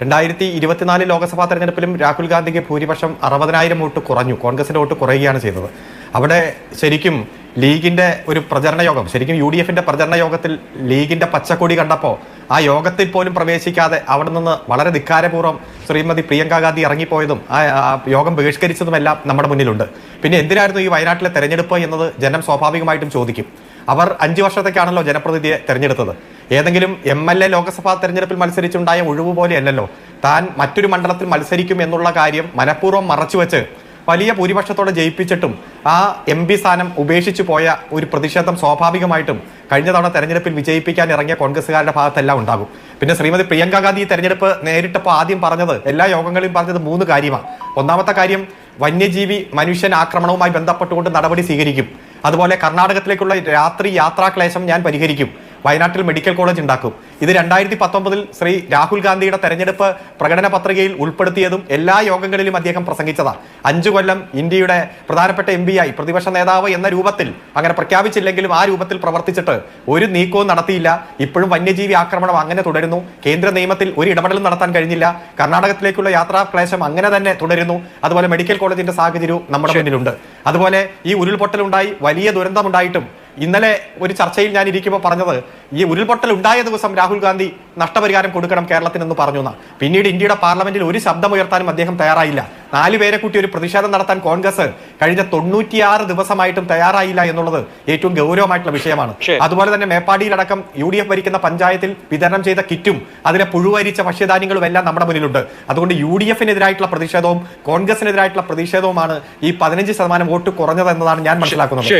രണ്ടായിരത്തി ഇരുപത്തിനാല് ലോക്സഭാ തെരഞ്ഞെടുപ്പിലും രാഹുൽ ഗാന്ധിക്ക് ഭൂരിപക്ഷം അറുപതിനായിരം വോട്ട് കുറഞ്ഞു. കോൺഗ്രസിന്റെ വോട്ട് കുറയുകയാണ് ചെയ്തത്. അവിടെ ശരിക്കും ലീഗിന്റെ ഒരു പ്രചരണ യോഗം ശരിക്കും യു ഡി എഫിന്റെ പ്രചരണ യോഗത്തിൽ ലീഗിന്റെ പച്ചക്കൊടി കണ്ടപ്പോൾ ആ യോഗത്തിൽ പോലും പ്രവേശിക്കാതെ അവിടെ നിന്ന് വളരെ ധിക്കാരപൂർവം ശ്രീമതി പ്രിയങ്ക ഗാന്ധി ഇറങ്ങിപ്പോയതും ആ യോഗം ബഹിഷ്കരിച്ചതുമെല്ലാം നമ്മുടെ മുന്നിലുണ്ട്. പിന്നെ എന്തിനായിരുന്നു ഈ വയനാട്ടിലെ തെരഞ്ഞെടുപ്പ് എന്നത് ജനം സ്വാഭാവികമായിട്ടും ചോദിക്കും? അവർ അഞ്ചു വർഷത്തേക്കാണല്ലോ ജനപ്രതിനിധിയെ തെരഞ്ഞെടുത്തത്. ഏതെങ്കിലും എം എൽ എ ലോക്സഭാ തെരഞ്ഞെടുപ്പിൽ മത്സരിച്ചുണ്ടായ ഒഴിവ് പോലെയല്ലല്ലോ. താൻ മറ്റൊരു മണ്ഡലത്തിൽ മത്സരിക്കും എന്നുള്ള കാര്യം മനഃപൂർവം മറച്ചുവെച്ച് വലിയ ഭൂരിപക്ഷത്തോടെ ജയിപ്പിച്ചിട്ടും ആ എം പി സ്ഥാനം ഉപേക്ഷിച്ചു പോയ ഒരു പ്രതിഷേധം സ്വാഭാവികമായിട്ടും കഴിഞ്ഞ തവണ തെരഞ്ഞെടുപ്പിൽ വിജയിപ്പിക്കാൻ ഇറങ്ങിയ കോൺഗ്രസ്സുകാരുടെ ഭാഗത്തെല്ലാം ഉണ്ടാകും. പിന്നെ ശ്രീമതി പ്രിയങ്ക ഗാന്ധി ഈ തെരഞ്ഞെടുപ്പ് നേരിട്ടപ്പോൾ ആദ്യം പറഞ്ഞത് എല്ലാ യോഗങ്ങളിലും പറഞ്ഞത് മൂന്ന് കാര്യമാണ് ഒന്നാമത്തെ കാര്യം വന്യജീവി മനുഷ്യൻ ആക്രമണവുമായി ബന്ധപ്പെട്ടുകൊണ്ട് നടപടി സ്വീകരിക്കും. അതുപോലെ കർണാടകത്തിലേക്കുള്ള രാത്രി യാത്രാക്ലേശം ഞാൻ പരിഹരിക്കും. വയനാട്ടിൽ മെഡിക്കൽ കോളേജ് ഉണ്ടാക്കും. ഇത് രണ്ടായിരത്തി പത്തൊമ്പതിൽ ശ്രീ രാഹുൽ ഗാന്ധിയുടെ തെരഞ്ഞെടുപ്പ് പ്രകടന പത്രികയിൽ ഉൾപ്പെടുത്തിയതും എല്ലാ യോഗങ്ങളിലും അദ്ദേഹം പ്രസംഗിച്ചതാണ് അഞ്ചു കൊല്ലം ഇന്ത്യയുടെ പ്രധാനപ്പെട്ട എം ആയി പ്രതിപക്ഷ നേതാവ് എന്ന രൂപത്തിൽ അങ്ങനെ പ്രഖ്യാപിച്ചില്ലെങ്കിലും ആ രൂപത്തിൽ പ്രവർത്തിച്ചിട്ട് ഒരു നീക്കവും നടത്തിയില്ല. ഇപ്പോഴും വന്യജീവി ആക്രമണം അങ്ങനെ തുടരുന്നു. കേന്ദ്ര നിയമത്തിൽ ഒരു ഇടപെടലും നടത്താൻ കഴിഞ്ഞില്ല. കർണാടകത്തിലേക്കുള്ള യാത്രാ ക്ലേശം അങ്ങനെ തന്നെ തുടരുന്നു. അതുപോലെ മെഡിക്കൽ കോളേജിന്റെ സാഹചര്യവും നമ്മുടെ മുന്നിലുണ്ട്. അതുപോലെ ഈ ഉരുൾപൊട്ടലുണ്ടായി വലിയ ദുരന്തമുണ്ടായിട്ടും ഇന്നലെ ഒരു ചർച്ചയിൽ ഞാൻ ഇരിക്കുമ്പോൾ പറഞ്ഞത് ഈ ഉരുൾപൊട്ടൽ ഉണ്ടായ ദിവസം രാഹുൽ ഗാന്ധി നഷ്ടപരിഹാരം കൊടുക്കണം കേരളത്തിനെന്ന് പറഞ്ഞു എന്നാണ് പിന്നീട് ഇന്ത്യയുടെ പാർലമെന്റിൽ ഒരു ശബ്ദമുയർത്താനും അദ്ദേഹം തയ്യാറായില്ല. നാല് പേരെ കൂട്ടി ഒരു പ്രതിഷേധം നടത്താൻ കോൺഗ്രസ് കഴിഞ്ഞ തൊണ്ണൂറ്റിയാറ് ദിവസമായിട്ടും തയ്യാറായില്ല എന്നുള്ളത് ഏറ്റവും ഗൗരവമായിട്ടുള്ള വിഷയമാണ്. അതുപോലെ തന്നെ മേപ്പാടിയിലടക്കം യു ഡി എഫ് ഭരിക്കുന്ന പഞ്ചായത്തിൽ വിതരണം ചെയ്ത കിറ്റും അതിനെ പുഴുവരിച്ച ഭക്ഷ്യധാന്യങ്ങളും എല്ലാം നമ്മുടെ മുന്നിലുണ്ട്. അതുകൊണ്ട് യു ഡി എഫിനെതിരായിട്ടുള്ള പ്രതിഷേധവും കോൺഗ്രസിനെതിരായിട്ടുള്ള പ്രതിഷേധവുമാണ് ഈ പതിനഞ്ച് ശതമാനം വോട്ട് കുറഞ്ഞത് എന്നതാണ് ഞാൻ മനസ്സിലാക്കുന്നത്.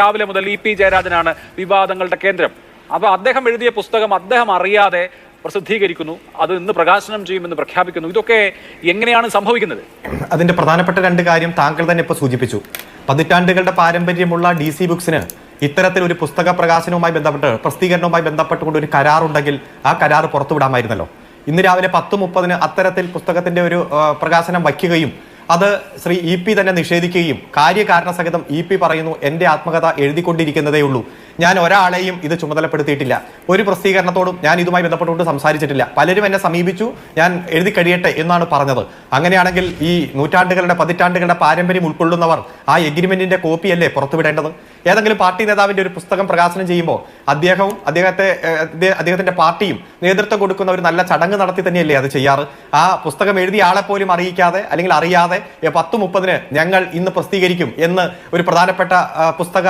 രാവിലെ മുതൽ ഇ പി ജയരാജനാണ് വിവാദങ്ങളുടെ കേന്ദ്രം. അപ്പൊ അദ്ദേഹം എഴുതിയ പുസ്തകം അദ്ദേഹം അറിയാതെ പ്രസിദ്ധീകരിക്കുന്നു അത് ഇന്ന് പ്രകാശനം ചെയ്യുമെന്ന് പ്രഖ്യാപിക്കുന്നു. ഇതൊക്കെ എങ്ങനെയാണ് സംഭവിക്കുന്നത്? അതിന്റെ പ്രധാനപ്പെട്ട രണ്ട് കാര്യം താങ്കൾ തന്നെ ഇപ്പോൾ സൂചിപ്പിച്ചു. പതിറ്റാണ്ടുകളുടെ പാരമ്പര്യമുള്ള ഡി സി ബുക്സിന് ഇത്തരത്തിൽ ഒരു പുസ്തക പ്രകാശനവുമായി ബന്ധപ്പെട്ട് പ്രസിദ്ധീകരണവുമായി ബന്ധപ്പെട്ടുകൊണ്ട് ഒരു കരാറുണ്ടെങ്കിൽ ആ കരാർ പുറത്തുവിടാമായിരുന്നല്ലോ. ഇന്ന് രാവിലെ പത്ത് മുപ്പതിന് അത്തരത്തിൽ പുസ്തകത്തിന്റെ ഒരു പ്രകാശനം വയ്ക്കുകയും അത് ശ്രീ ഇ പി തന്നെ നിഷേധിക്കുകയും കാര്യകാരണ സഹിതം ഇ പി പറയുന്നു എന്റെ ആത്മകഥ എഴുതിക്കൊണ്ടിരിക്കുന്നതേ ഉള്ളൂ ഞാൻ ഒരാളെയും ഇത് ചുമതലപ്പെടുത്തിയിട്ടില്ല. ഒരു പ്രസിദ്ധീകരണത്തോടും ഞാൻ ഇതുമായി ബന്ധപ്പെട്ടുകൊണ്ട് സംസാരിച്ചിട്ടില്ല. പലരും എന്നെ സമീപിച്ചു ഞാൻ എഴുതി കഴിയട്ടെ എന്നാണ് പറഞ്ഞത്. അങ്ങനെയാണെങ്കിൽ ഈ നൂറ്റാണ്ടുകളുടെ പതിറ്റാണ്ടുകളുടെ പാരമ്പര്യം ഉൾക്കൊള്ളുന്നവർ ആ എഗ്രിമെന്റിന്റെ കോപ്പിയല്ലേ പുറത്തുവിടേണ്ടത്? ഏതെങ്കിലും പാർട്ടി നേതാവിന്റെ ഒരു പുസ്തകം പ്രകാശനം ചെയ്യുമ്പോൾ അദ്ദേഹവും അദ്ദേഹത്തെ അദ്ദേഹത്തിന്റെ പാർട്ടിയും നേതൃത്വം കൊടുക്കുന്ന ഒരു നല്ല ചടങ്ങ് നടത്തി തന്നെയല്ലേ അത് ചെയ്യാറ്? ആ പുസ്തകം എഴുതിയ ആളെ പോലും അറിയിക്കാതെ അല്ലെങ്കിൽ അറിയാതെ പത്ത് മുപ്പതിന് ഞങ്ങൾ ഇന്ന് പ്രസിദ്ധീകരിക്കും എന്ന് ഒരു പ്രധാനപ്പെട്ട പുസ്തക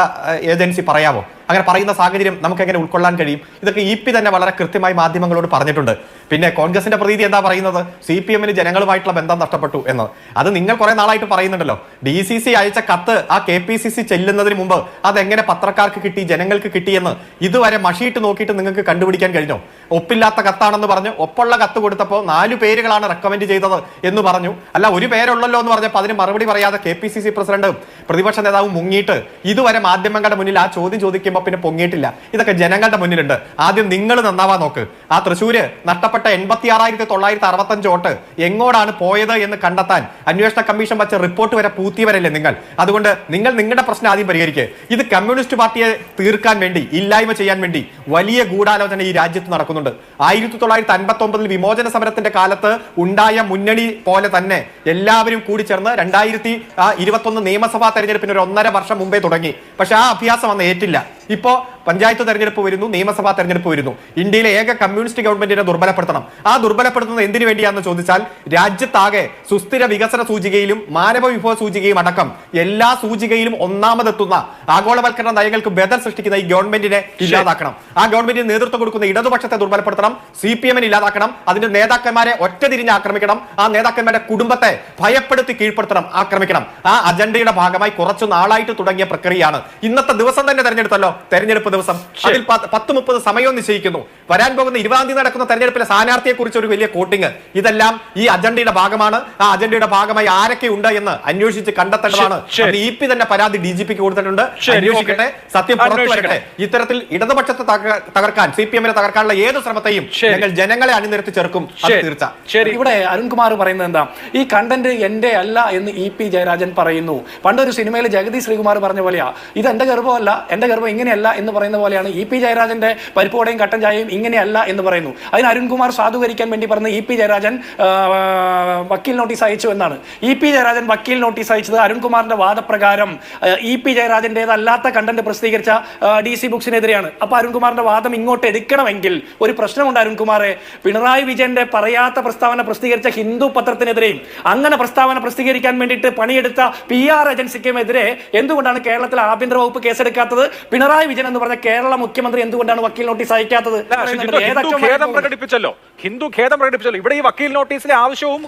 ഏജൻസി പറയാമോ? അങ്ങനെ പറയുന്ന സാഹചര്യം നമുക്ക് എങ്ങനെ ഉൾക്കൊള്ളാൻ കഴിയും? ഇതൊക്കെ ഇ പി തന്നെ വളരെ കൃത്യമായി മാധ്യമങ്ങളോട് പറഞ്ഞിട്ടുണ്ട്. പിന്നെ കോൺഗ്രസിന്റെ പ്രതീതി എന്താ പറയുന്നത്? സി പി എമ്മിന് ജനങ്ങളുമായിട്ടുള്ള ബന്ധം നഷ്ടപ്പെട്ടു എന്നത് അത് നിങ്ങൾ കുറെ നാളായിട്ട് പറയുന്നുണ്ടല്ലോ. ഡി സി സി അയച്ച കത്ത് ആ കെ പി സി സി ചെല്ലുന്നതിന് മുമ്പ് അതെങ്ങനെ പത്രക്കാർക്ക് കിട്ടി ജനങ്ങൾക്ക് കിട്ടിയെന്ന് ഇതുവരെ മഷിയിട്ട് നോക്കിയിട്ട് നിങ്ങൾക്ക് കണ്ടുപിടിക്കാൻ കഴിഞ്ഞോ? ഒപ്പില്ലാത്ത കത്താണെന്ന് പറഞ്ഞു. ഒപ്പുള്ള കത്ത് കൊടുത്തപ്പോൾ നാല് പേരുകളാണ് റെക്കമെൻഡ് ചെയ്തത് എന്ന് പറഞ്ഞു. അല്ല ഒരു പേരുള്ളല്ലോ എന്ന് പറഞ്ഞപ്പോൾ അതിന് മറുപടി പറയാതെ കെ പി സി സി പ്രസിഡന്റും പ്രതിപക്ഷ നേതാവും മുങ്ങിയിട്ട് ഇതുവരെ മാധ്യമങ്ങളുടെ മുന്നിൽ ആ ചോദ്യം ചോദിക്കുമ്പോൾ പിന്നെ പൊങ്ങിയിട്ടില്ല. ഇതൊക്കെ ജനങ്ങളുടെ മുന്നിലുണ്ട്. ആദ്യം നിങ്ങൾ നന്നാവാൻ നോക്ക്. ആ തൃശ്ശൂര് നഷ്ടപ്പെട്ട എൺപത്തി ആറായിരത്തി തൊള്ളായിരത്തി അറുപത്തഞ്ച് വോട്ട് എങ്ങോടാണ് പോയത് എന്ന് കണ്ടെത്താൻ അന്വേഷണ കമ്മീഷൻ വച്ച റിപ്പോർട്ട് വരെ പൂത്തിയവരല്ലേ നിങ്ങൾ? അതുകൊണ്ട് നിങ്ങൾ നിങ്ങളുടെ പ്രശ്നം ആദ്യം പരിഹരിക്കുക ഇത് കമ്മ്യൂണിസ്റ്റ് പാർട്ടിയെ തീർക്കാൻ വേണ്ടി ഇല്ലായ്മ ചെയ്യാൻ വേണ്ടി വലിയ ഗൂഢാലോചന ഈ രാജ്യത്ത് നടക്കുന്നുണ്ട്. ആയിരത്തി തൊള്ളായിരത്തി അൻപത്തി ഒമ്പതിൽ വിമോചന സമരത്തിന്റെ കാലത്ത് ഉണ്ടായ മുന്നണി പോലെ തന്നെ എല്ലാവരും കൂടി ചേർന്ന് രണ്ടായിരത്തി ഇരുപത്തൊന്ന് നിയമസഭാ തെരഞ്ഞെടുപ്പിന് ഒരു ഒന്നര വർഷം മുമ്പേ തുടങ്ങി. പക്ഷെ ആ അഭ്യാസം അന്ന് ഏറ്റില്ല. ഇപ്പോ പഞ്ചായത്ത് തെരഞ്ഞെടുപ്പ് വരുന്നു നിയമസഭാ തെരഞ്ഞെടുപ്പ് വരുന്നു. ഇന്ത്യയിലെ ഏക കമ്മ്യൂണിസ്റ്റ് ഗവൺമെന്റിനെ ദുർബലപ്പെടുത്തണം. ആ ദുർബലപ്പെടുത്തുന്നത് എന്തിനു വേണ്ടിയാണെന്ന് ചോദിച്ചാൽ രാജ്യത്താകെ സുസ്ഥിര വികസന സൂചികയിലും മാനവ വിഭവ സൂചികയും അടക്കം എല്ലാ സൂചികയിലും ഒന്നാമതെത്തുന്ന ആഗോളവൽക്കരണ നയങ്ങൾക്ക് ബദൽ സൃഷ്ടിക്കുന്ന ഈ ഗവൺമെന്റിനെ ഇല്ലാതാക്കണം. ആ ഗവൺമെന്റിന് നേതൃത്വം കൊടുക്കുന്ന ഇടതുപക്ഷത്തെ ദുർബലപ്പെടുത്തണം സി പി എമ്മിനെ ഇല്ലാതാക്കണം അതിന്റെ നേതാക്കന്മാരെ ഒറ്റ തിരിഞ്ഞ് ആക്രമിക്കണം ആ നേതാക്കന്മാരുടെ കുടുംബത്തെ ഭയപ്പെടുത്തി കീഴ്പ്പെടുത്തണം ആക്രമിക്കണം. ആ അജണ്ടയുടെ ഭാഗമായി കുറച്ചു നാളായിട്ട് തുടങ്ങിയ പ്രക്രിയയാണ്. ഇന്നത്തെ ദിവസം തന്നെ തെരഞ്ഞെടുത്തല്ലോ. തെരഞ്ഞെടുപ്പ് ദിവസം. അതിൽ പത്ത് പത്ത് മുപ്പത് സമയവും നിശ്ചയിക്കുന്നു. വരാൻ പോകുന്ന ഇരുപതാം തീയതി നടക്കുന്ന തെരഞ്ഞെടുപ്പിലെ സ്ഥാനാർത്ഥിയെ കുറിച്ച് ഒരു വലിയ കോട്ടിങ് ഇതെല്ലാം ഈ അജണ്ടയുടെ ഭാഗമാണ്. ആ അജണ്ടയുടെ ഭാഗമായി ആരൊക്കെ ഉണ്ട് എന്ന് അന്വേഷിച്ച് കണ്ടെത്തേണ്ടതാണ്. ഇ പി തന്നെ പരാതി ഡി ജി പിക്ക് കൊടുത്തിട്ടുണ്ട്. അന്വേഷിക്കട്ടെ. സത്യം പുറത്തു അന്വേഷിക്കട്ടെ. വരട്ടെ ഇത്തരത്തിൽ ഇടതുപക്ഷത്തെ തകർക്കാൻ സി പി എമ്മിനെ തകർക്കാനുള്ള ഏത് ശ്രമത്തെയും ഞങ്ങൾ ജനങ്ങളെ അണിനിരത്തി ചേർക്കും. അത് തീർച്ച. ശരി. ഇവിടെ അരുൺകുമാർ പറയുന്നത് എന്താ? ഈ കണ്ടന്റ് എന്റെ അല്ല എന്ന് ഇ പി ജയരാജൻ പറയുന്നു. പണ്ടൊരു സിനിമയിൽ ജഗതി ശ്രീകുമാർ പറഞ്ഞ പോലെയാ. ഇത് എന്റെ ഗർഭമല്ല എന്റെ ഗർഭം ഇങ്ങനെ ഇങ്ങനെയല്ല എന്ന് പറയുന്ന പോലെയാണ് ഇ പി ജയരാജന്റെ പരിപ്പോടെയും കട്ടൻ ചായയും ഇങ്ങനെയല്ല എന്ന് പറയുന്നു. അതിന് അരുൺകുമാർ സാധൂകരിക്കാൻ വേണ്ടി പറഞ്ഞ ഇ പി ജയരാജൻ വക്കീൽ നോട്ടീസ് അയച്ചു എന്നാണ്. ഇ പി ജയരാജൻ വക്കീൽ നോട്ടീസ് അയച്ചത് അരുൺകുമാറിന്റെ വാദപ്രകാരം ഇ പി ജയരാജന്റേതല്ലാത്ത കണ്ടന്റ് പ്രസിദ്ധീകരിച്ച ഡി സി ബുക്സിനെതിരെയാണ്. അപ്പൊ അരുൺകുമാറിന്റെ വാദം ഇങ്ങോട്ട് എടുക്കണമെങ്കിൽ ഒരു പ്രശ്നമുണ്ട് അരുൺകുമാറെ. പിണറായി വിജയന്റെ പറയാത്ത പ്രസ്താവന പ്രസിദ്ധീകരിച്ച ഹിന്ദു പത്രത്തിനെതിരെയും അങ്ങനെ പ്രസ്താവന പ്രസിദ്ധീകരിക്കാൻ വേണ്ടിയിട്ട് പണിയെടുത്ത പി ആർ ഏജൻസിക്കുമെതിരെ എന്തുകൊണ്ടാണ് കേരളത്തിൽ ആഭ്യന്തര വകുപ്പ് കേസെടുക്കാത്തത്? പിണറായി വിജയൻ എന്ന് പറഞ്ഞ കേരള മുഖ്യമന്ത്രി എന്തുകൊണ്ടാണ് വക്കീൽ നോട്ടീസ് അയക്കാത്തത്? അല്ല, ഹിന്ദു ഖേദം പ്രകടിപ്പിച്ചല്ലോ. ഹിന്ദു ഖേദം പ്രകടിപ്പിച്ചല്ലോ. ഇവിടെ ഈ വക്കീൽ നോട്ടീസിലെ ആവശ്യവും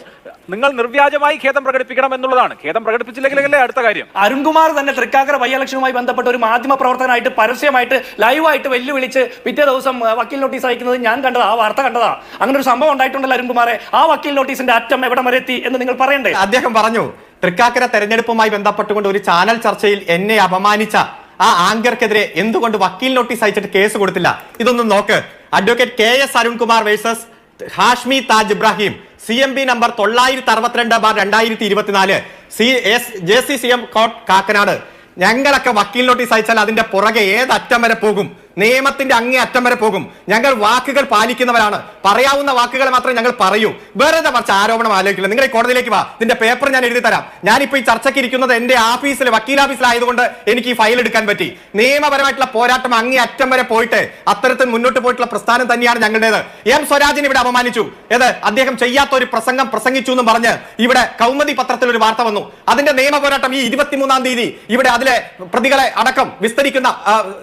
നിങ്ങൾ നിർവ്യാജമായി ഖേദം പ്രകടിപ്പിക്കണം എന്നുള്ളതാണ്. ഖേദം പ്രകടിപ്പിച്ചില്ലെങ്കിലല്ലേ അടുത്ത കാര്യം. അരുൺകുമാർ തന്നെ തൃക്കാക്കര ബൈ ഇലക്ഷനുമായി ബന്ധപ്പെട്ട ഒരു മാധ്യമ പ്രവർത്തകനായിട്ട് പരസ്യമായിട്ട് ലൈവായിട്ട് വെല്ലുവിളിച്ച് പിറ്റേ ദിവസം വക്കീൽ നോട്ടീസ് അയക്കുന്നത് ഞാൻ കണ്ടതാ ആ വാർത്ത കണ്ടതാ. അങ്ങനെ ഒരു സംഭവം ഉണ്ടായിട്ടുണ്ടല്ലോ അരുൺകുമാറെ. ആ വക്കീൽ നോട്ടീസിന്റെ അറ്റം എവിടെ വരെ എത്തി എന്ന് നിങ്ങൾ പറയണ്ടേ? അദ്ദേഹം പറഞ്ഞു തൃക്കാക്കര തെരഞ്ഞെടുപ്പുമായി ബന്ധപ്പെട്ടുകൊണ്ട് ഒരു ചാനൽ ചർച്ചയിൽ എന്നെ അപമാനിച്ച ആ ആങ്കർക്കെതിരെ എന്തുകൊണ്ട് വക്കീൽ നോട്ടീസ് അയച്ചിട്ട് കേസ് കൊടുത്തില്ല? ഇതൊന്നും നോക്ക്. Advocate K S Arunkumar versus Hashmi Taj Ibrahim. C M B number തൊള്ളായിരത്തി അറുപത്തിരണ്ട് ബാർ രണ്ടായിരത്തി ഇരുപത്തിനാല് C S J C C M court Kakkanad. ഞങ്ങളൊക്കെ വക്കീൽ നോട്ടീസ് അയച്ചാൽ അതിന്റെ പുറകെ ഏത് അറ്റം വരെ പോകും? നിയമത്തിന്റെ അങ്ങേ അറ്റം വരെ പോകും. ഞങ്ങൾ വാക്കുകൾ പാലിക്കുന്നവരാണ്. പറയാവുന്ന വാക്കുകൾ മാത്രമേ ഞങ്ങൾ പറയൂ. വെറുതെ കുറച്ച് ആരോപണം ആലോചിക്കില്ല. നിങ്ങൾ ഈ കോടതിയിലേക്ക് വാ. ഇതിന്റെ പേപ്പർ ഞാൻ എഴുതി തരാം. ഞാനിപ്പോ ഈ ചർച്ചയ്ക്ക് ഇരിക്കുന്നത് എന്റെ ഓഫീസിൽ വക്കീൽ ഓഫീസിലായതുകൊണ്ട് എനിക്ക് ഈ ഫയൽ എടുക്കാൻ പറ്റി. നിയമപരമായിട്ടുള്ള പോരാട്ടം അങ്ങേ അറ്റം വരെ പോയിട്ട് അത്തരത്തിൽ മുന്നോട്ട് പോയിട്ടുള്ള പ്രസ്ഥാനം തന്നെയാണ് ഞങ്ങളുടേത്. എം സ്വരാജിനെ ഇവിടെ അപമാനിച്ചു. ഏത്? അദ്ദേഹം ചെയ്യാത്ത ഒരു പ്രസംഗം പ്രസംഗിച്ചു എന്ന് പറഞ്ഞ് ഇവിടെ കൗമുദി പത്രത്തിൽ ഒരു വാർത്ത വന്നു. അതിന്റെ നിയമ പോരാട്ടം ഈ ഇരുപത്തിമൂന്നാം തീയതി ഇവിടെ അതിലെ പ്രതികളെ അടക്കം വിസ്തരിക്കുന്ന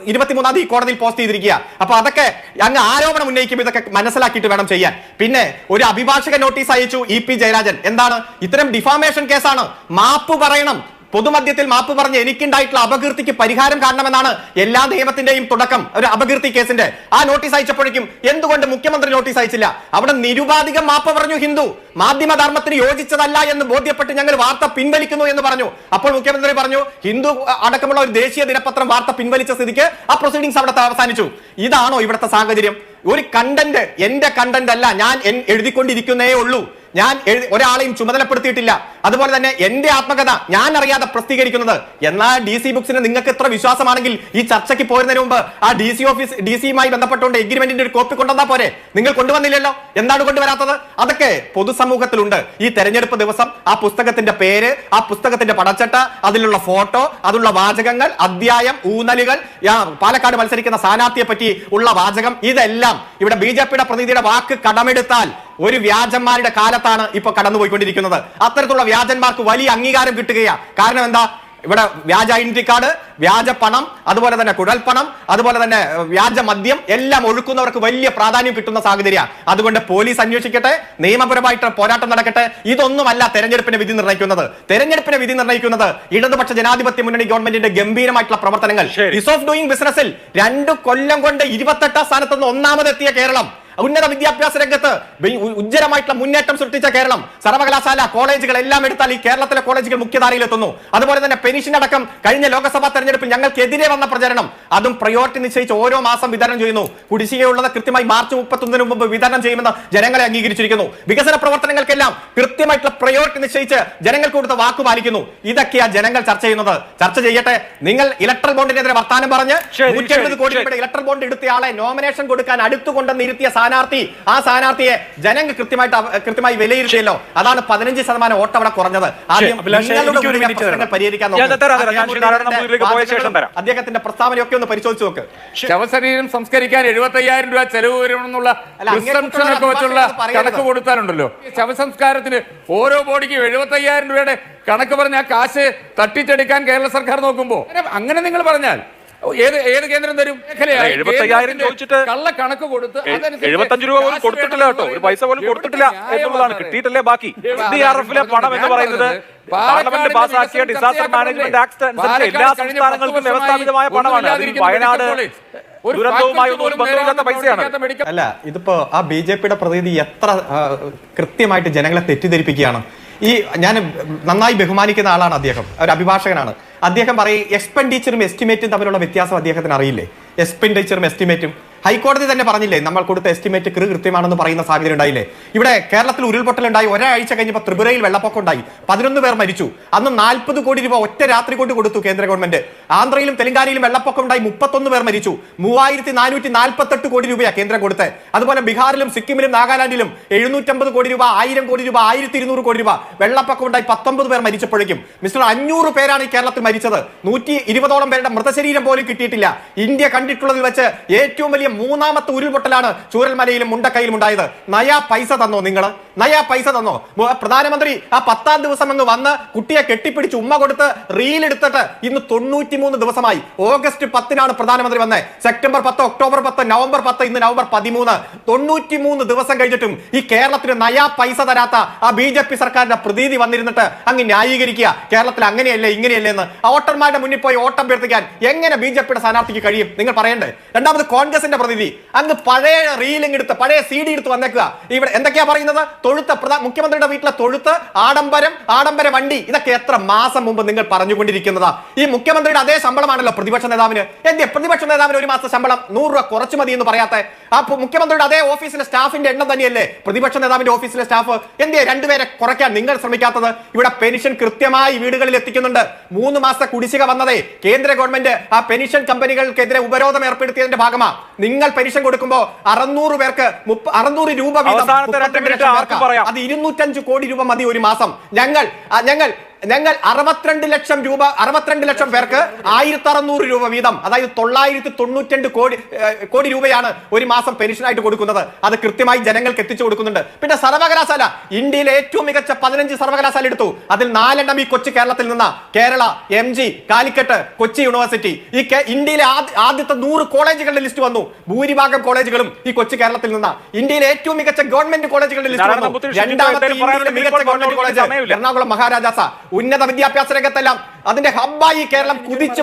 ഇരുപത്തിമൂന്നാം തീയതി കോടതിയിൽ പോസ്റ്റ് ചെയ്തിരിക്കുക. അപ്പൊ അതൊക്കെ അങ്ങ് ആരോപണം ഉന്നയിക്കുമ്പോൾ ഇതൊക്കെ മനസ്സിലാക്കിയിട്ട് വേണം ചെയ്യാൻ. പിന്നെ ഒരു അഭിഭാഷക നോട്ടീസ് അയച്ചു ഇ പി ജയരാജൻ. എന്താണ്? ഇത്തരം ഡിഫാമേഷൻ കേസാണ് മാപ്പ് പറയണം. പൊതുമധ്യത്തിൽ മാപ്പ് പറഞ്ഞ് എനിക്കുണ്ടായിട്ടുള്ള അപകീർത്തിക്ക് പരിഹാരം കാണണമെന്നാണ് എല്ലാ നിയമത്തിന്റെയും തുടക്കം. ഒരു അപകീർത്തി കേസിന്റെ. ആ നോട്ടീസ് അയച്ചപ്പോഴേക്കും എന്തുകൊണ്ട് മുഖ്യമന്ത്രി നോട്ടീസ് അയച്ചില്ല? അവിടെ നിരുപാധികം മാപ്പ് പറഞ്ഞു ഹിന്ദു. മാധ്യമധർമ്മത്തിന് യോജിച്ചതല്ല എന്ന് ബോധ്യപ്പെട്ട് ഞങ്ങൾ വാർത്ത പിൻവലിക്കുന്നു എന്ന് പറഞ്ഞു. അപ്പോൾ മുഖ്യമന്ത്രി പറഞ്ഞു ഹിന്ദു അടക്കമുള്ള ഒരു ദേശീയ ദിനപത്രം വാർത്ത പിൻവലിച്ച സ്ഥിതിക്ക് ആ പ്രൊസീഡിങ്സ് അവിടെ അവസാനിച്ചു. ഇതാണോ ഇവിടുത്തെ സാഹചര്യം? ഒരു കണ്ടന്റ് എന്റെ കണ്ടന്റ് അല്ല ഞാൻ എഴുതിക്കൊണ്ടിരിക്കുന്നേ ഉള്ളൂ. ഞാൻ ഒരാളെയും ചുമതലപ്പെടുത്തിയിട്ടില്ല. അതുപോലെ തന്നെ എന്റെ ആത്മകഥ ഞാൻ അറിയാതെ പ്രസിദ്ധീകരിക്കുന്നത്. എന്നാൽ ഡി സി ബുക്സിന് നിങ്ങൾക്ക് ഇത്ര വിശ്വാസമാണെങ്കിൽ ഈ ചർച്ചയ്ക്ക് പോരുന്നതിന് മുമ്പ് ആ ഡി സി ഓഫീസ് ഡി സിയുമായി ബന്ധപ്പെട്ടുകൊണ്ട് എഗ്രിമെന്റിന്റെ ഒരു കോപ്പി കൊണ്ടുവന്നാൽ പോരെ? നിങ്ങൾ കൊണ്ടുവന്നില്ലല്ലോ? എന്താണ് കൊണ്ടുവരാത്തത്? അതൊക്കെ പൊതുസമൂഹത്തിലുണ്ട്. ഈ തെരഞ്ഞെടുപ്പ് ദിവസം ആ പുസ്തകത്തിന്റെ പേര് ആ പുസ്തകത്തിന്റെ പടച്ചട്ട അതിലുള്ള ഫോട്ടോ അതിലുള്ള വാചകങ്ങൾ അധ്യായം ഊന്നലുകൾ പാലക്കാട് മത്സരിക്കുന്ന സ്ഥാനാർത്ഥിയെ പറ്റി ഉള്ള വാചകം ഇതെല്ലാം ഇവിടെ ബി ജെ പിയുടെ പ്രതിനിധിയുടെ വാക്ക് കടമെടുത്താൽ ഒരു വ്യാജന്മാരുടെ കാലത്താണ് ഇപ്പൊ കടന്നുപോയിക്കൊണ്ടിരിക്കുന്നത്. അത്തരത്തിലുള്ള വ്യാജന്മാർക്ക് വലിയ അംഗീകാരം കിട്ടുകയാണ് കാരണം എന്താ? ഇവിടെ വ്യാജ ഐഡന്റി കാർഡ് വ്യാജ പണം അതുപോലെ തന്നെ കുഴൽപ്പണം അതുപോലെ തന്നെ വ്യാജ മദ്യം എല്ലാം ഒഴുക്കുന്നവർക്ക് വലിയ പ്രാധാന്യം കിട്ടുന്ന സാഹചര്യമാണ് അതുകൊണ്ട് പോലീസ് അന്വേഷിക്കട്ടെ നിയമപരമായിട്ട് പോരാട്ടം നടക്കട്ടെ. ഇതൊന്നുമല്ല തെരഞ്ഞെടുപ്പിന്റെ വിധി നിർണയിക്കുന്നത്. തെരഞ്ഞെടുപ്പിന്റെ വിധി നിർണയിക്കുന്നത് ഇടതുപക്ഷ ജനാധിപത്യ മുന്നണി ഗവൺമെന്റിന്റെ ഗംഭീരമായിട്ടുള്ള പ്രവർത്തനങ്ങൾ. ഈസ് ഓഫ് ഡൂയിങ് ബിസിനസിൽ രണ്ടു കൊല്ലം കൊണ്ട് ഇരുപത്തെട്ടാം സ്ഥാനത്ത് നിന്ന് ഒന്നാമതെത്തിയ കേരളം. ഉന്നത വിദ്യാഭ്യാസ രംഗത്ത് ഉജ്ജലമായിട്ടുള്ള ഉജ്ജ്വലമായിട്ടുള്ള മുന്നേറ്റം സൃഷ്ടിച്ച കേരളം. സർവകലാശാല കോളേജുകൾ എല്ലാം എടുത്താൽ ഈ കേരളത്തിലെ കോളേജുകൾ മുഖ്യധാരയിൽ എത്തുന്നു അതുപോലെ തന്നെ പെൻഷൻ അടക്കം കഴിഞ്ഞ ലോക്സഭാ തെരഞ്ഞെടുപ്പിൽ ഞങ്ങൾക്കെതിരെ വന്ന പ്രചരണം. അതും പ്രയോറിറ്റി നിശ്ചയിച്ച് ഓരോ മാസം വിതരണം ചെയ്യുന്നു. കുടിശ്ശികയുള്ളത് കൃത്യമായി മാർച്ച് മുപ്പത്തൊന്നിന് മുമ്പ് വിതരണം ചെയ്യുമെന്ന് ജനങ്ങളെ അംഗീകരിച്ചിരിക്കുന്നു. വികസന പ്രവർത്തനങ്ങൾക്കെല്ലാം കൃത്യമായിട്ടുള്ള പ്രയോറിറ്റി നിശ്ചയിച്ച് ജനങ്ങൾക്ക് കൊടുത്ത വാക്ക് പാലിക്കുന്നു. ഇതൊക്കെയാണ് ജനങ്ങൾ ചർച്ച ചെയ്യുന്നത്. ചർച്ച ചെയ്യട്ടെ. നിങ്ങൾ ഇലക്ട്രൽ ബോണ്ടിനെതിരെ വർത്താനം പറഞ്ഞ് നൂറ്റി കോടി. രൂപയുടെ ഇലക്ട്രൽ ബോണ്ട് എടുത്തയാളെ നോമിനേഷൻ കൊടുക്കാൻ അടുത്തുകൊണ്ടെന്ന് ഇരുത്തിയ ഇരുത്തിയ സ്ഥാനാർത്ഥി ആ സ്ഥാനാർത്ഥിയെ ജനങ്ങൾ കൃത്യമായിട്ട് കൃത്യമായി വിലയിരുത്തിയല്ലോ. അതാണ് പതിനഞ്ച് ശതമാനം വോട്ട് അവിടെ കുറഞ്ഞത് ആദ്യം പരിഹരിക്കാൻ. അദ്ദേഹത്തിന്റെ പ്രസ്താവനയൊക്കെ ഒന്ന് പരിശോധിച്ചു നോക്ക്. ശവശരീരം സംസ്കരിക്കാൻ എഴുപത്തയ്യായിരം രൂപ ചെലവ് വരുമെന്നുള്ള അല്ല, ഒക്കെ വെച്ചുള്ള കണക്ക് കൊടുത്താനുണ്ടല്ലോ ശവസംസ്കാരത്തിന് ഓരോ ബോഡിക്കും എഴുപത്തയ്യായിരം രൂപയുടെ കണക്ക് പറഞ്ഞ ആ കാശ് തട്ടിച്ചെടുക്കാൻ കേരള സർക്കാർ നോക്കുമ്പോ. അങ്ങനെ- അങ്ങനെ നിങ്ങൾ പറഞ്ഞാൽ ഏത് ഏത് കേന്ദ്രം തരും? മേഖലയായി. അല്ല, 70,000 കേന്ദ്രത്തിന്റെ ചോദിച്ചിട്ട് കള്ള കണക്ക് കൊടുത്ത് എഴുപത്തഞ്ച് രൂപ പോലും കൊടുത്തിട്ടില്ല കേട്ടോ. ഒരു പൈസ പോലും കൊടുത്തിട്ടില്ല എന്നുള്ളതാണ് കിട്ടിയിട്ടല്ലേ ബാക്കി? ഡി ആർ എഫിലെ പണം എന്ന് പറയുന്നത് പാർലമെന്റ് പാസാക്കിയ ഡിസാസ്റ്റർ മാനേജ്മെന്റ് ആക്ട് അനുസരിച്ച് എല്ലാ സംസ്ഥാനങ്ങൾക്കും വ്യവസ്ഥാപിതമായ പണമാണ്. അതിൽ വയനാട് അല്ല ഇതിപ്പോ ആ ബി ജെ പിയുടെ പ്രതിനിധി എത്ര കൃത്യമായിട്ട് ജനങ്ങളെ തെറ്റിദ്ധരിപ്പിക്കുകയാണ്? ഈ ഞാൻ നന്നായി ബഹുമാനിക്കുന്ന ആളാണ് അദ്ദേഹം. ഒരു അഭിഭാഷകനാണ്. അദ്ദേഹം പറയും എക്സ്പെൻഡിച്ചറും എസ്റ്റിമേറ്റും തമ്മിലുള്ള വ്യത്യാസം അദ്ദേഹത്തിന് അറിയില്ലേ? എക്സ്പെൻഡിച്ചറും എസ്റ്റിമേറ്റും ഹൈക്കോടതി തന്നെ പറഞ്ഞില്ലേ നമ്മൾ കൊടുത്ത എസ്റ്റിമേറ്റ് കൃത്യമാണെന്ന് പറയുന്ന സാഹചര്യം ഉണ്ടായില്ലേ? ഇവിടെ കേരളത്തിൽ ഉരുൾപൊട്ടൽ ഉണ്ടായി ഒരാഴ്ച കഴിഞ്ഞപ്പോൾ ത്രിപുരയിൽ വെള്ളപ്പൊക്കം ഉണ്ടായി പതിനൊന്ന് പേർ മരിച്ചു. അന്ന് നാൽപ്പത് കോടി രൂപ ഒറ്റ രാത്രി കൊണ്ട് കൊടുത്തു കേന്ദ്ര ഗവൺമെന്റ്. ആന്ധ്രയിലും തെലങ്കാനയിലും വെള്ളപ്പൊക്കം ഉണ്ടായി മുപ്പത്തൊന്ന് പേർ മരിച്ചു. മൂവായിരത്തി നാനൂറ്റി നാൽപ്പത്തെട്ട് കോടി രൂപയാണ് കേന്ദ്രം കൊടുത്തത് അതുപോലെ ബീഹാറിലും സിക്കിമിലും നാഗാലാൻഡിലും എഴുന്നൂറ്റമ്പത് കോടി രൂപ ആയിരം കോടി രൂപ ആയിരത്തി ഇരുന്നൂറ് കോടി രൂപ വെള്ളപ്പൊക്കം ഉണ്ടായി പത്തൊമ്പത് പേർ മരിച്ചപ്പോഴേക്കും. മിസ്റ്റർ അഞ്ഞൂറ് പേരാണ് ഈ കേരളത്തിൽ മരിച്ചത്. നൂറ്റി ഇരുപതോളം പേരുടെ മൃതശരീരം പോലും കിട്ടിയിട്ടില്ല. ഇന്ത്യ കണ്ടിട്ടുള്ളതിൽ വെച്ച് ഏറ്റവും വലിയ മൂന്നാമത്തെ ഉരുൾപൊട്ടലാണ് ചൂരൽമലയിലും മുണ്ടക്കയിലും ഉണ്ടായത്. നയാ പൈസ തന്നോ നിങ്ങൾ നയാ പൈസ തന്നോ? പ്രധാനമന്ത്രി ആ പത്താം ദിവസം അങ്ങ് വന്ന് കുട്ടിയെ കെട്ടിപ്പിടിച്ച് ഉമ്മ കൊടുത്ത് റീലെടുത്തിട്ട് ഇന്ന് തൊണ്ണൂറ്റിമൂന്ന് ദിവസമായി. ഓഗസ്റ്റ് പത്തിനാണ് പ്രധാനമന്ത്രി വന്നത് സെപ്റ്റംബർ പത്ത് ഒക്ടോബർ പത്ത് നവംബർ പത്ത് ഇന്ന് നവംബർ പതിമൂന്ന്. തൊണ്ണൂറ്റിമൂന്ന് ദിവസം കഴിഞ്ഞിട്ടും ഈ കേരളത്തിന് നയാ പൈസ തരാത്ത ആ ബി ജെ പി സർക്കാരിന്റെ പ്രതീതി വന്നിരുന്നിട്ട് അങ്ങ് ന്യായീകരിക്കുക. കേരളത്തിൽ അങ്ങനെയല്ലേ ഇങ്ങനെയല്ലേ എന്ന് വോട്ടർമാരുടെ മുന്നിൽ പോയി ഓട്ടം അഭ്യർത്ഥിക്കാൻ എങ്ങനെ ബി ജെ പിയുടെ സ്ഥാനാർത്ഥിക്ക് കഴിയും? നിങ്ങൾ പറയണ്ടേ? രണ്ടാമത് കോൺഗ്രസിന്റെ പ്രതിനിധി അങ്ങ് പഴയ റീലിംഗ് എടുത്ത് പഴയ സി ഡി എടുത്ത് വന്നേക്കുക. ഇവിടെ എന്തൊക്കെയാ പറയുന്നത്? തൊഴുത്ത് പ്രധാന മുഖ്യമന്ത്രിയുടെ വീട്ടിലെ തൊഴുത്ത് ആഡംബരം ആഡംബര വണ്ടി. ഇതൊക്കെ എത്ര മാസം മുമ്പ് നിങ്ങൾ പറഞ്ഞുകൊണ്ടിരിക്കുന്നതാ. ഈ മുഖ്യമന്ത്രിയുടെ അതേ ശമ്പളമാണല്ലോ പ്രതിപക്ഷ നേതാവിന്. എന്തേ പ്രതിപക്ഷ നേതാവിന് ഒരു മാസം ശമ്പളം നൂറ് രൂപ കുറച്ചു മതി എന്ന് പറയാത്ത. ആ മുഖ്യമന്ത്രിയുടെ അതേ ഓഫീസിലെ സ്റ്റാഫിന്റെ എണ്ണം തന്നെയല്ലേ? പ്രതിപക്ഷ നേതാവിന്റെ ഓഫീസിലെ സ്റ്റാഫ്. എന്തേ രണ്ടുപേരെ കുറയ്ക്കാൻ നിങ്ങൾ ശ്രമിക്കാത്തത്? ഇവിടെ പെൻഷൻ കൃത്യമായി വീടുകളിൽ എത്തിക്കുന്നുണ്ട്. മൂന്ന് മാസത്തെ കുടിശ്ശിക വന്നതേ. കേന്ദ്ര ഗവൺമെന്റ് ആ പെൻഷൻ കമ്പനികൾക്കെതിരെ ഉപരോധം ഏർപ്പെടുത്തിയതിന്റെ ഭാഗമാണ് നിങ്ങൾ പെൻഷൻ കൊടുക്കുമ്പോൾ അറുന്നൂറ് പേർക്ക് അറുന്നൂറ് രൂപ വീതം. അത് ഇരുന്നൂറ്റഞ്ച് കോടി രൂപ മതി ഒരു മാസം ഞങ്ങൾ ഞങ്ങൾ ഞങ്ങൾ അറുപത്തിരണ്ട് ലക്ഷം രൂപ അറുപത്തിരണ്ട് ലക്ഷം പേർക്ക് ആയിരത്തി അറുന്നൂറ് രൂപ വീതം അതായത് തൊള്ളായിരത്തി തൊണ്ണൂറ്റിരണ്ട് കോടി കോടി രൂപയാണ് ഒരു മാസം പെൻഷനായിട്ട് കൊടുക്കുന്നത്. അത് കൃത്യമായി ജനങ്ങൾക്ക് എത്തിച്ചു കൊടുക്കുന്നുണ്ട്. പിന്നെ സർവകലാശാല ഇന്ത്യയിലെ ഏറ്റവും മികച്ച പതിനഞ്ച് സർവകലാശാല എടുത്തു. അതിൽ നാലെണ്ണം ഈ കൊച്ചു കേരളത്തിൽ നിന്ന. Kerala M G Calicut Kochi university. ഈ ഇന്ത്യയിലെ ആദ്യ- ആദ്യത്തെ നൂറ് കോളേജുകളുടെ ലിസ്റ്റ് വന്നു. ഭൂരിഭാഗം കോളേജുകളും ഈ കൊച്ചു കേരളത്തിൽ നിന്ന. ഇന്ത്യയിലെ ഏറ്റവും മികച്ച ഗവൺമെന്റ് കോളേജുകളുടെ ലിസ്റ്റ് വന്നു. രണ്ടാമത്തെ മികച്ച ഗവൺമെന്റ് കോളേജ്. എറണാകുളം മഹാരാജാസ. ഉന്നത വിദ്യാഭ്യാസ രംഗത്തെല്ലാം അതിന്റെ ഹബ്ബായി കേരളം കുതിച്ചു